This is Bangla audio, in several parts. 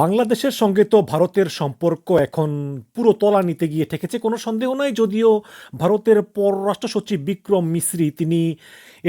বাংলাদেশের সঙ্গে তো ভারতের সম্পর্ক এখন পুরো তলা নিতে গিয়ে ঠেকেছে, কোনো সন্দেহ নাই? যদিও ভারতের পররাষ্ট্র সচিব বিক্রম মিশ্রি তিনি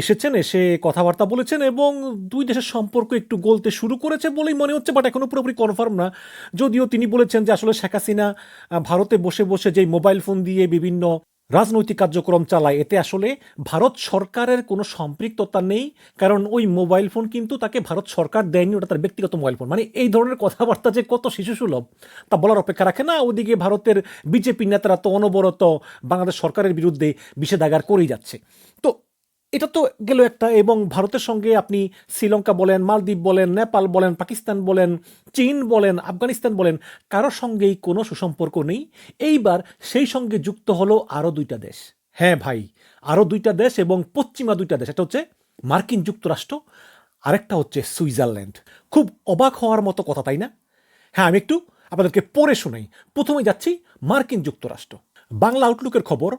এসেছেন, এসে কথাবার্তা বলেছেন এবং দুই দেশের সম্পর্ক একটু গলতে শুরু করেছে বলেই মনে হচ্ছে, বাট এখনও পুরোপুরি কনফার্ম না। যদিও তিনি বলেছেন যে আসলে শেখ হাসিনা ভারতে বসে বসে যেই মোবাইল ফোন দিয়ে বিভিন্ন রাজনৈতিক কার্যক্রম চালায়। এতে আসলে ভারত সরকারের কোনো সম্পৃক্ততা নেই, কারণ ওই মোবাইল ফোন কিন্তু তাকে ভারত সরকার দেয়নি, ওটা তার ব্যক্তিগত মোবাইল ফোন। মানে এই ধরনের কথাবার্তা যে কত শিশুসুলভ, তা বলার অপেক্ষা রাখে না। ওদিকে ভারতের বিজেপি নেতারা তো অনবরত বাংলাদেশ সরকারের বিরুদ্ধে বিষেধাগার করেই যাচ্ছে। তো এটা তো গেল একটা, এবং ভারতের সঙ্গে আপনি শ্রীলঙ্কা বলেন, মালদ্বীপ বলেন, নেপাল বলেন, পাকিস্তান বলেন, চীন বলেন, আফগানিস্তান বলেন কারোর সঙ্গেই কোনো সুসম্পর্ক নেই। এইবার সেই সঙ্গে যুক্ত হলো আরও দুইটা দেশ। হ্যাঁ ভাই আরও দুইটা দেশ এবং পশ্চিমা দুইটা দেশ। এটা হচ্ছে মার্কিন যুক্তরাষ্ট্র, আরেকটা হচ্ছে সুইজারল্যান্ড। খুব অবাক হওয়ার মতো কথা, তাই না? হ্যাঁ আমি একটু আপনাদেরকে পড়ে শোনাই। প্রথমে যাচ্ছি মার্কিন যুক্তরাষ্ট্র। বাংলা আউটলুকের খবর,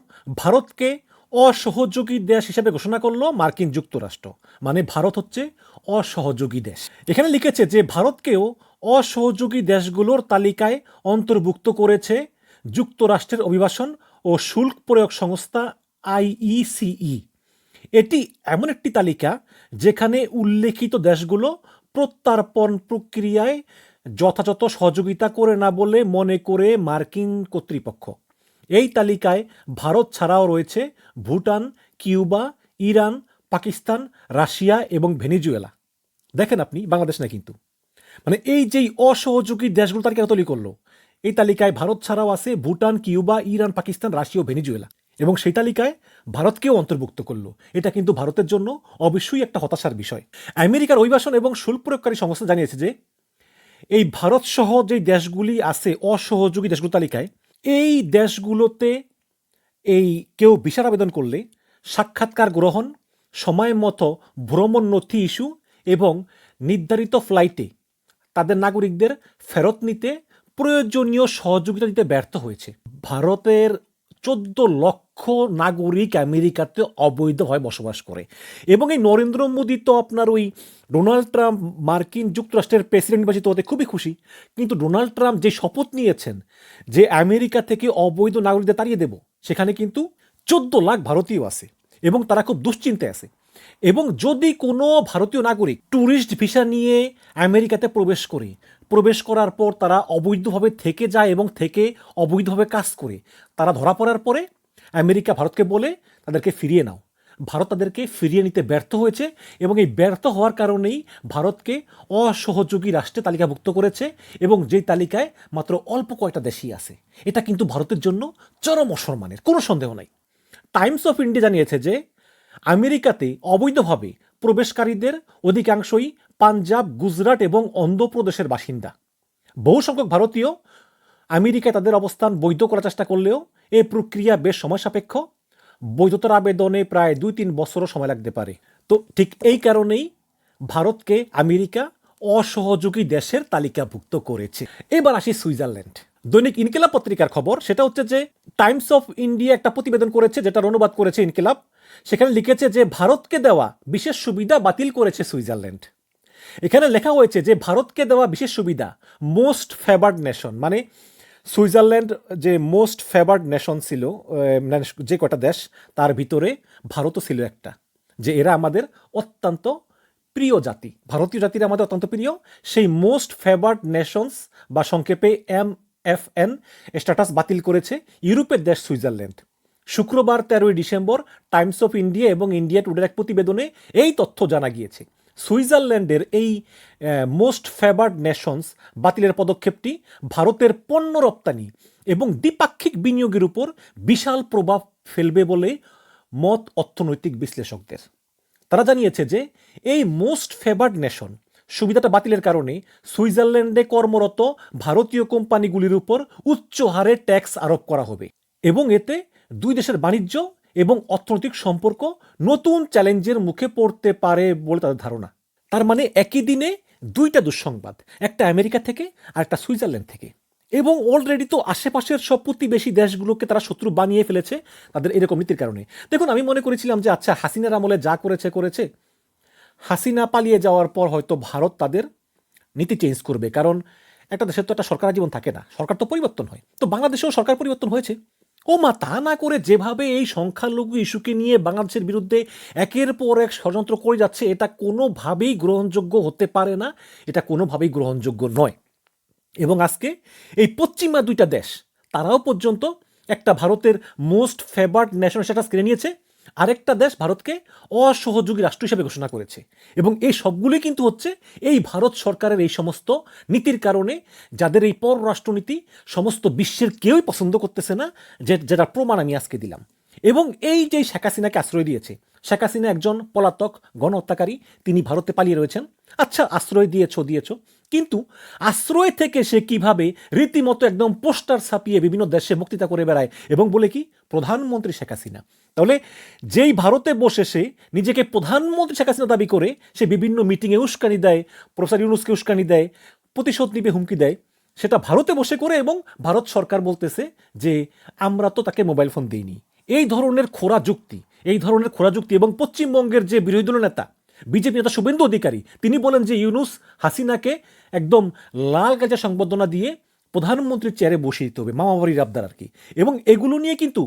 ভারতকে অসহযোগী দেশ হিসেবে ঘোষণা করল মার্কিন যুক্তরাষ্ট্র মানে ভারত হচ্ছে অসহযোগী দেশ। এখানে লিখেছে যে, ভারতকেও অসহযোগী দেশগুলোর তালিকায় অন্তর্ভুক্ত করেছে যুক্তরাষ্ট্রের অভিবাসন ও শুল্ক প্রয়োগ সংস্থা আইইসিই। এটি এমন একটি তালিকা যেখানে উল্লেখিত দেশগুলো প্রত্যার্পণ প্রক্রিয়ায় যথাযথ সহযোগিতা করে না বলে মনে করে মার্কিন কর্তৃপক্ষ। এই তালিকায় ভারত ছাড়াও রয়েছে Bhutan, Cuba, Iran, Pakistan, Russia এবং ভেনিজুয়েলা। দেখেন আপনি, বাংলাদেশ না কিন্তু। মানে এই যেই অসহযোগী দেশগুলো তালিকা তৈরি করল? এই তালিকায় ভারত ছাড়াও আছে Bhutan, Cuba, Iran, Pakistan, Russia ও ভেনিজুয়েলা। এবং সেই তালিকায় ভারতকেও অন্তর্ভুক্ত করল। এটা কিন্তু ভারতের জন্য অবশ্যই একটা হতাশার বিষয়। আমেরিকার অভিবাসন এবং শুল্ক প্রয়োগকারী সংস্থা জানিয়েছে যে, এই ভারত সহ যে দেশগুলি আছে অসহযোগী দেশগুলো তালিকায় এই দেশগুলোতে এই কেউ বিচার আবেদন করলে সাক্ষাৎকার গ্রহণ সময় মতো ভ্রমণ নথি ইস্যু এবং নির্ধারিত ফ্লাইটে তাদের নাগরিকদের ফেরত নিতে প্রয়োজনীয় সহযোগিতা দিতে ব্যর্থ হয়েছে। ভারতের চোদ্দ লক্ষ নাগরিক আমেরিকাতে অবৈধভাবে বসবাস করে। এবং এই নরেন্দ্র মোদী তো আপনার ওই ডোনাল্ড ট্রাম্প, মার্কিন যুক্তরাষ্ট্রের প্রেসিডেন্ট নির্বাচিত হতে খুবই খুশি। কিন্তু ডোনাল্ড ট্রাম্প যে শপথ নিয়েছেন যে আমেরিকা থেকে অবৈধ নাগরিকদের তাড়িয়ে দেব, সেখানে কিন্তু চোদ্দ লাখ ভারতীয় আছে এবং তারা খুব দুশ্চিন্তায় আছে। এবং যদি কোনো ভারতীয় নাগরিক ট্যুরিস্ট ভিসা নিয়ে আমেরিকাতে প্রবেশ করে, প্রবেশ করার পর তারা অবৈধভাবে থেকে যায় এবং থেকে অবৈধভাবে কাজ করে, তারা ধরা পড়ার পরে আমেরিকা ভারতকে বলে, তাদেরকে ফিরিয়ে নাও। ভারত তাদেরকে ফিরিয়ে নিতে ব্যর্থ হয়েছে এবং এই ব্যর্থ হওয়ার কারণেই ভারতকে অসহযোগী রাষ্ট্রে তালিকাভুক্ত করেছে এবং যেই তালিকায় মাত্র অল্প কয়টা দেশই আছে। এটা কিন্তু ভারতের জন্য চরম অসম্মানের, কোনো সন্দেহ নাই। টাইমস অফ ইন্ডিয়া জানিয়েছে যে আমেরিকাতে অবৈধভাবে প্রবেশকারীদের অধিকাংশই পাঞ্জাব, গুজরাট এবং অন্ধ্রপ্রদেশের বাসিন্দা। বহু সংখ্যক ভারতীয় আমেরিকায় তাদের অবস্থান বৈধ করার চেষ্টা করলেও এই প্রক্রিয়া বেশ সময় সাপেক্ষ বৈধতার আবেদনে প্রায় দুই তিন বছরও সময় লাগতে পারে। তো ঠিক এই কারণেই ভারতকে আমেরিকা অসহযোগী দেশের তালিকাভুক্ত করেছে। এবার আসি সুইজারল্যান্ড। দৈনিক ইনকিলাব পত্রিকার খবর, সেটা হচ্ছে যে টাইমস অফ ইন্ডিয়া একটা প্রতিবেদন করেছে, যেটার অনুবাদ করেছে ইনকিলাব। সেখানে লিখেছে যে ভারতকে দেওয়া বিশেষ সুবিধা বাতিল করেছে সুইজারল্যান্ড। এখানে লেখা হয়েছে যে ভারতকে দেওয়া বিশেষ সুবিধা মোস্ট ফেভার্ড নেশন মানে সুইজারল্যান্ড যে মোস্ট ফেভার্ড নেশন ছিল মানে যে কটা দেশ, তার ভিতরে ভারতও ছিল একটা, যে এরা আমাদের অত্যন্ত প্রিয় জাতি। ভারতীয় জাতির আমাদের অত্যন্ত প্রিয়। সেই মোস্ট ফেভার্ড নেশনস বা সংক্ষেপে এম এফ এন স্ট্যাটাস বাতিল করেছে ইউরোপের দেশ সুইজারল্যান্ড। শুক্রবার তেরোই ডিসেম্বর টাইমস অফ ইন্ডিয়া এবং ইন্ডিয়া টুডের এক প্রতিবেদনে এই তথ্য জানা গিয়েছে। সুইজারল্যান্ডের এই মোস্ট ফেভার্ড নেশনস বাতিলের পদক্ষেপটি ভারতের পণ্য রপ্তানি এবং দ্বিপাক্ষিক বিনিয়োগের উপর বিশাল প্রভাব ফেলবে বলে মত অর্থনৈতিক বিশ্লেষকদের। তারা জানিয়েছে যে এই মোস্ট ফেভার্ড নেশন সুবিধাটা বাতিলের কারণে সুইজারল্যান্ডে কর্মরত ভারতীয় কোম্পানিগুলির উপর উচ্চ হারে ট্যাক্স আরোপ করা হবে এবং এতে দুই দেশের বাণিজ্য এবং অর্থনৈতিক সম্পর্ক নতুন চ্যালেঞ্জের মুখে পড়তে পারে বলে তাদের ধারণা। তার মানে একই দিনে দুইটা দুঃসংবাদ, একটা আমেরিকা থেকে আর একটা সুইজারল্যান্ড থেকে। এবং অলরেডি তো আশেপাশের সব প্রতিবেশী দেশগুলোকে তারা শত্রু বানিয়ে ফেলেছে তাদের এরকম নীতির কারণে। দেখুন, আমি মনে করেছিলাম যে আচ্ছা হাসিনার আমলে যা করেছে করেছে। হাসিনা পালিয়ে যাওয়ার পর হয়তো ভারত তাদের নীতি চেঞ্জ করবে। কারণ একটা দেশের তো একটা সরকার জীবন থাকে না। সরকার তো পরিবর্তন হয়। তো বাংলাদেশেও সরকার পরিবর্তন হয়েছে। ও মা, তা না করে যেভাবে এই সংখ্যালঘু ইস্যুকে নিয়ে বাংলাদেশের বিরুদ্ধে একের পর এক ষড়যন্ত্র করে যাচ্ছে, এটা কোনোভাবেই গ্রহণযোগ্য হতে পারে না, এটা কোনোভাবেই গ্রহণযোগ্য নয়। এবং আজকে এই পশ্চিমা দুইটা দেশ, তারাও পর্যন্ত একটা ভারতের মোস্ট ফেভার্ড ন্যাশনাল স্ট্যাটাস কিনে নিয়েছে। আরেকটা দেশ ভারতকে অসহযোগী রাষ্ট্র হিসেবে ঘোষণা করেছে। এবং এই সবগুলি কিন্তু হচ্ছে এই ভারত সরকারের এই সমস্ত নীতির কারণে যাদের এই পররাষ্ট্রনীতি সমস্ত বিশ্বের কেউই পছন্দ করতেছে না, যে যেটা প্রমাণ আমি আজকে দিলাম। এবং এই যে শেখ হাসিনাকে আশ্রয় দিয়েছে, শেখ হাসিনা একজন পলাতক, গণহত্যাকারী, তিনি ভারতে পালিয়ে রয়েছেন। আচ্ছা আশ্রয় দিয়েছ দিয়েছ। কিন্তু আশ্রয় থেকে সে কীভাবে রীতিমতো একদম পোস্টার ছাপিয়ে বিভিন্ন দেশে বক্তৃতা করে বেড়ায় এবং বলে কি, প্রধানমন্ত্রী শেখ হাসিনা? তাহলে যেই ভারতে বসে সে নিজেকে প্রধানমন্ত্রী শেখ হাসিনা দাবি করে, সে বিভিন্ন মিটিংয়ে উস্কানি দেয় প্রফেসর ইউনুসকে উস্কানি দেয়, প্রতিশোধ নিবে হুমকি দেয়, সেটা ভারতে বসে করে এবং ভারত সরকার বলতেছে যে, আমরা তো তাকে মোবাইল ফোন দিইনি। এই ধরনের খোরা যুক্তি, এই ধরনের খোরা যুক্তি এবং পশ্চিমবঙ্গের যে বিরোধী দল নেতা, বিজেপি নেতা শুভেন্দু অধিকারী, তিনি বলেন যে ইউনুস হাসিনাকে একদম লাল গাজা সংবর্ধনা দিয়ে প্রধানমন্ত্রীর চেয়ারে বসিয়ে দিতে হবে মামাবাড়ির আবদার আর কি। এবং এগুলো নিয়ে কিন্তু,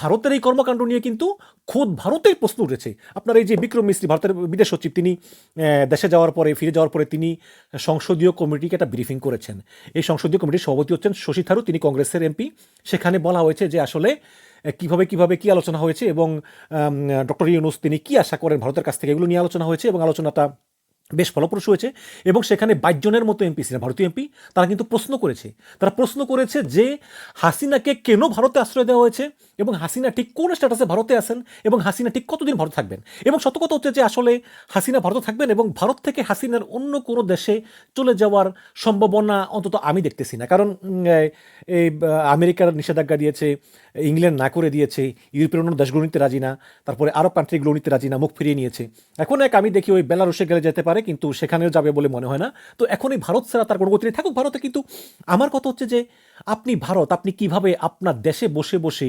ভারতের এই কর্মকাণ্ড নিয়ে কিন্তু খোদ ভারতেই প্রশ্ন উঠেছে। আপনার এই যে বিক্রম মিস্ত্রি, ভারতের বিদেশ সচিব, তিনি দেশে যাওয়ার পরে, ফিরে যাওয়ার পরে তিনি সংসদীয় কমিটিকে একটা ব্রিফিং করেছেন। এই সংসদীয় কমিটির সভাপতি হচ্ছেন শশী থারুর, তিনি কংগ্রেসের এমপি। সেখানে বলা হয়েছে যে আসলে কীভাবে কীভাবে কি আলোচনা হয়েছে এবং ডক্টর ইউনুস তিনি কি আশা করেন ভারতের কাছ থেকে, এগুলো নিয়ে আলোচনা হয়েছে এবং আলোচনাটা বেশ ফলপ্রসূ হয়েছে এবং সেখানে বাইশ জনের মতো এমপি ছিলেন ভারতীয় এমপি, তারা কিন্তু প্রশ্ন করেছে। তারা প্রশ্ন করেছে যে হাসিনাকে কেন ভারতে আশ্রয় দেওয়া হয়েছে? এবং হাসিনা ঠিক কোন স্ট্যাটাসে ভারতে আছেন এবং হাসিনা ঠিক কতদিন ভারতে থাকবেন? এবং সত্য কথা হচ্ছে যে আসলে হাসিনা ভারতে থাকবেন এবং ভারত থেকে হাসিনার অন্য কোনো দেশে চলে যাওয়ার সম্ভাবনা অন্তত আমি দেখতেছি না। কারণ এই আমেরিকার নিষেধাজ্ঞা দিয়েছে, ইংল্যান্ড না করে দিয়েছে, ইউরোপের অন্য দেশগুলো নিতে রাজি না, তারপরে আরব কান্ট্রিগুলো নিতে রাজি না, মুখ ফিরিয়ে নিয়েছে। এখন এক আমি দেখি ওই বেলারুশে গেলে যেতে পারে, কিন্তু সেখানেও যাবে বলে মনে হয় না। তো এখন এই ভারত ছাড়া তার কোনো গতি নেই। থাকুক ভারতে, কিন্তু আমার কথা হচ্ছে যে আপনি ভারত, আপনি কীভাবে আপনার দেশে বসে বসে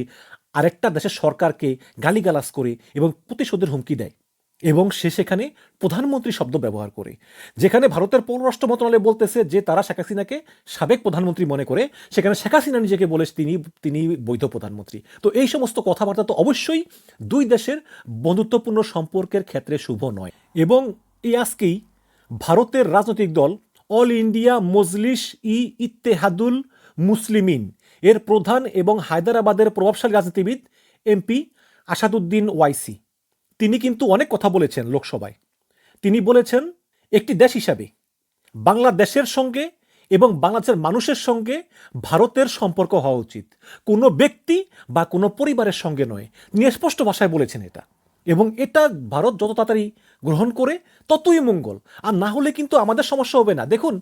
আরেকটা দেশের সরকারকে গালিগালাজ করে এবং প্রতিশোধের হুমকি দেয় এবং সে সেখানে প্রধানমন্ত্রী শব্দ ব্যবহার করে, যেখানে ভারতের পররাষ্ট্র মন্ত্রণালয় বলতেছে যে তারা শেখ হাসিনাকে সাবেক প্রধানমন্ত্রী মনে করে, সেখানে শেখ হাসিনা নিজেকে বলে তিনি তিনি বৈধ প্রধানমন্ত্রী। তো এই সমস্ত কথাবার্তা তো অবশ্যই দুই দেশের বন্ধুত্বপূর্ণ সম্পর্কের ক্ষেত্রে শুভ নয় এবং এই আজকেই ভারতের রাজনৈতিক দল অল ইন্ডিয়া মজলিস ই ইত্তেহাদুল মুসলিমিন এর প্রধান এবং হায়দ্রাবাদের প্রভাবশালী রাজনীতিবিদ এমপি আসাদুদ্দিন ওয়াইসি। তিনি কিন্তু অনেক কথা বলেছেন লোকসভায়। তিনি বলেছেন, একটি দেশ হিসাবে বাংলাদেশের সঙ্গে এবং বাংলাদেশের মানুষের সঙ্গে ভারতের সম্পর্ক হওয়া উচিত। কোনো ব্যক্তি বা কোনো পরিবারের সঙ্গে নয়। তিনি স্পষ্ট ভাষায় বলেছেন এটা। এবং এটা ভারত যত তাড়াতাড়ি গ্রহণ করে, ততই মঙ্গল। আর না হলে কিন্তু আমাদের সমস্যা হবে না। দেখুন,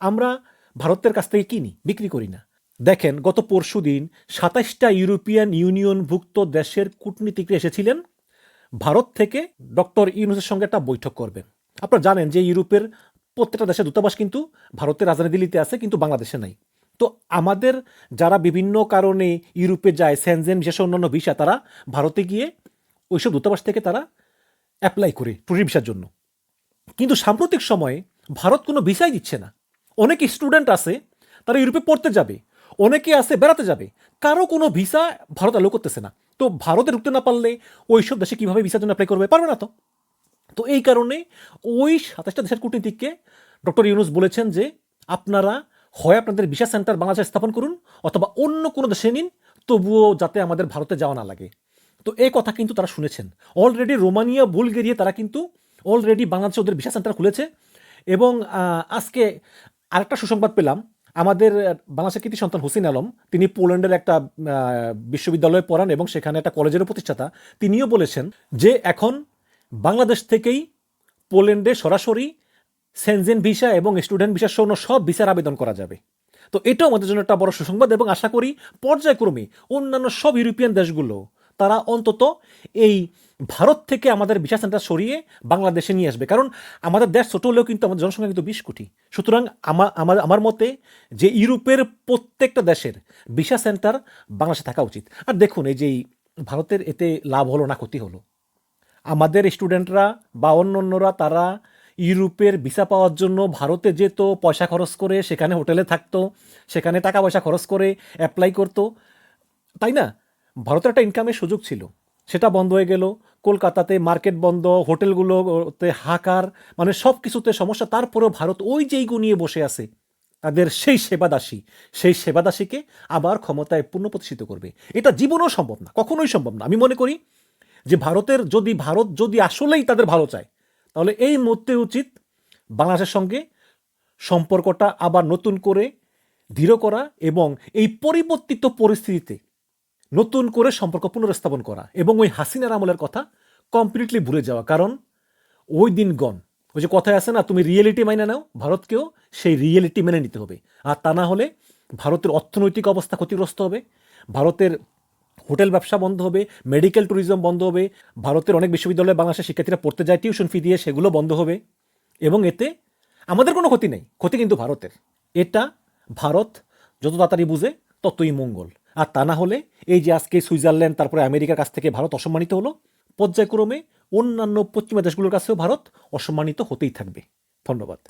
আমরা ভারতের কাছ থেকে কিনি, বিক্রি করি না। দেখেন, গত পরশু দিন সাতাশটা ইউরোপিয়ান ইউনিয়নভুক্ত দেশের কূটনীতিকরা এসেছিলেন। ভারত থেকে ডক্টর ইউনুসের সঙ্গে একটা বৈঠক করবেন। আপনারা জানেন যে ইউরোপের প্রত্যেকটা দেশের দূতাবাস কিন্তু ভারতের রাজধানী দিল্লিতে আছে, কিন্তু বাংলাদেশে নাই। তো আমাদের যারা বিভিন্ন কারণে ইউরোপে যায়, সেনজেন, বিশেষ অন্যান্য ভিসা, তারা ভারতে গিয়ে ওইসব দূতাবাস থেকে তারা অ্যাপ্লাই করে ট্যুরিস্ট ভিসার জন্য। কিন্তু সাম্প্রতিক সময়ে ভারত কোনো ভিসাই দিচ্ছে না। অনেক স্টুডেন্ট আছে, তারা ইউরোপে পড়তে যাবে। অনেকে আছে বেড়াতে যাবে। কারও কোনো ভিসা ভারত অ্যালো করতেছে না। তো ভারতে ঢুকতে না পারলে ওই সব দেশে কীভাবে ভিসার জন্য অ্যাপ্লাই করবে পারবে না তো। তো এই কারণে ওই সাতাশটা দেশের কূটনীতিককে ডক্টর ইউনুস বলেছেন যে, আপনারা হয় আপনাদের ভিসা সেন্টার বাংলাদেশে স্থাপন করুন অথবা অন্য কোনো দেশে নিন, তবুও যাতে আমাদের ভারতে যাওয়া না লাগে। তো এই কথা কিন্তু তারা শুনেছেন। অলরেডি রোমানিয়া, বুলগেরিয়া তারা কিন্তু অলরেডি বাংলাদেশে ওদের ভিসা সেন্টার খুলেছে। এবং আজকে আরেকটা সুসংবাদ পেলাম। আমাদের বাংলাদেশের কৃতি সন্তান হোসেন আলম, তিনি পোল্যান্ডের একটা বিশ্ববিদ্যালয়ে পড়ান এবং সেখানে একটা কলেজের প্রতিষ্ঠাতা, তিনিও বলেছেন যে এখন বাংলাদেশ থেকেই পোল্যান্ডে সরাসরি সেনজেন ভিসা এবং স্টুডেন্ট ভিসা সহ সব ভিসার আবেদন করা যাবে। তো এটাও আমাদের জন্য একটা বড় সুসংবাদ এবং আশা করি পর্যায়ক্রমে অন্যান্য সব ইউরোপিয়ান দেশগুলো তারা অন্তত এই ভারত থেকে আমাদের ভিসা সেন্টার সরিয়ে বাংলাদেশে নিয়ে আসবে। কারণ আমাদের দেশ ছোট হলেও কিন্তু আমাদের জনসংখ্যা কিন্তু বিশ কোটি। সুতরাং আমার আমার আমার মতে যে ইউরোপের প্রত্যেকটা দেশের ভিসা সেন্টার বাংলাদেশে থাকা উচিত। আর দেখুন, এই যে ভারতের এতে লাভ হলো না, ক্ষতি হলো। আমাদের স্টুডেন্টরা বা অন্য অন্যরা তারা ইউরোপের ভিসা পাওয়ার জন্য ভারতে যেত, পয়সা খরচ করে সেখানে হোটেলে থাকতো, সেখানে টাকা পয়সা খরচ করে অ্যাপ্লাই করতো। তাই না? ভারতের একটা ইনকামের সুযোগ ছিল। সেটা বন্ধ হয়ে গেল, কলকাতাতে মার্কেট বন্ধ, হোটেলগুলোতে হাকার মানে সব কিছুতে সমস্যা। তারপরেও ভারত ওই যেইগু নিয়ে বসে আছে, তাদের সেই সেবাদাসী, সেই সেবাদাসীকে আবার ক্ষমতায় পুনঃপ্রতিষ্ঠিত করবে। এটা জীবনও সম্ভব না, কখনোই সম্ভব না। আমি মনে করি যে ভারতের যদি, ভারত যদি আসলেই তাদের ভালো চায়, তাহলে এই মুহূর্তে উচিত বাংলাদেশের সঙ্গে সম্পর্কটা আবার নতুন করে দৃঢ় করা এবং এই পরিবর্তিত পরিস্থিতিতে নতুন করে সম্পর্ক পুনরস্থাপন করা এবং ওই হাসিনার আমলের কথা কমপ্লিটলি ভুলে যাওয়া। কারণ ওই দিন গন ওই যে কথায় আছে না, তুমি রিয়েলিটি মাইনে নাও, ভারতকেও সেই রিয়েলিটি মেনে নিতে হবে। আর তা না হলে ভারতের অর্থনৈতিক অবস্থা ক্ষতিগ্রস্ত হবে, ভারতের হোটেল ব্যবসা বন্ধ হবে মেডিকেল ট্যুরিজম বন্ধ হবে, ভারতের অনেক বিশ্ববিদ্যালয়ে বাংলাদেশের শিক্ষার্থীরা পড়তে যায় টিউশন ফি দিয়ে সেগুলো বন্ধ হবে। এবং এতে আমাদের কোনো ক্ষতি নেই, ক্ষতি কিন্তু ভারতের। এটা ভারত যত তাড়াতাড়ি বুঝে ততই মঙ্গল। আর তা না হলে এই যে আজকে সুইজারল্যান্ড, তারপরে আমেরিকার কাছ থেকে ভারত অসম্মানিত হলো, পর্যায়ক্রমে অন্যান্য পশ্চিমা দেশগুলোর কাছেও ভারত অসম্মানিত হতেই থাকবে। ধন্যবাদ।